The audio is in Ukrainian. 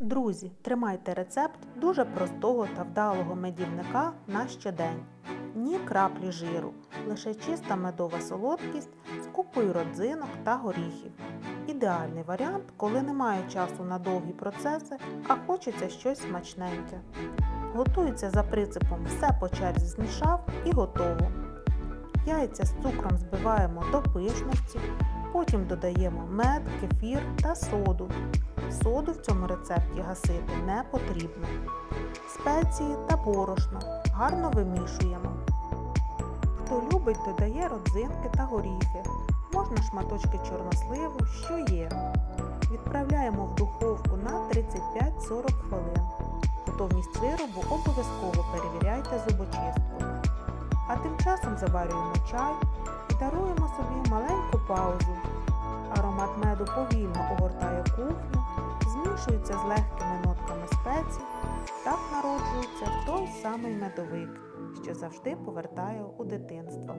Друзі, тримайте рецепт дуже простого та вдалого медівника на щодень. Ні краплі жиру, лише чиста медова солодкість з купою родзинок та горіхів. Ідеальний варіант, коли немає часу на довгі процеси, а хочеться щось смачненьке. Готується за принципом все по черзі змішав і готово. Яйця з цукром збиваємо до пишності, потім додаємо мед, кефір та соду. Соду в цьому рецепті гасити не потрібно. Спеції та борошно гарно вимішуємо. Хто любить, додає родзинки та горіхи. Можна шматочки чорносливу, що є. Відправляємо в духовку на 35-40 хвилин. Готовність виробу обов'язково перевіряйте зубочисткою. А тим часом заварюємо чай і даруємо собі маленьку паузу. Аромат меду повільно огортає кухню, змішується з легкими нотками спецій. Так народжується той самий медовик, що завжди повертає у дитинство.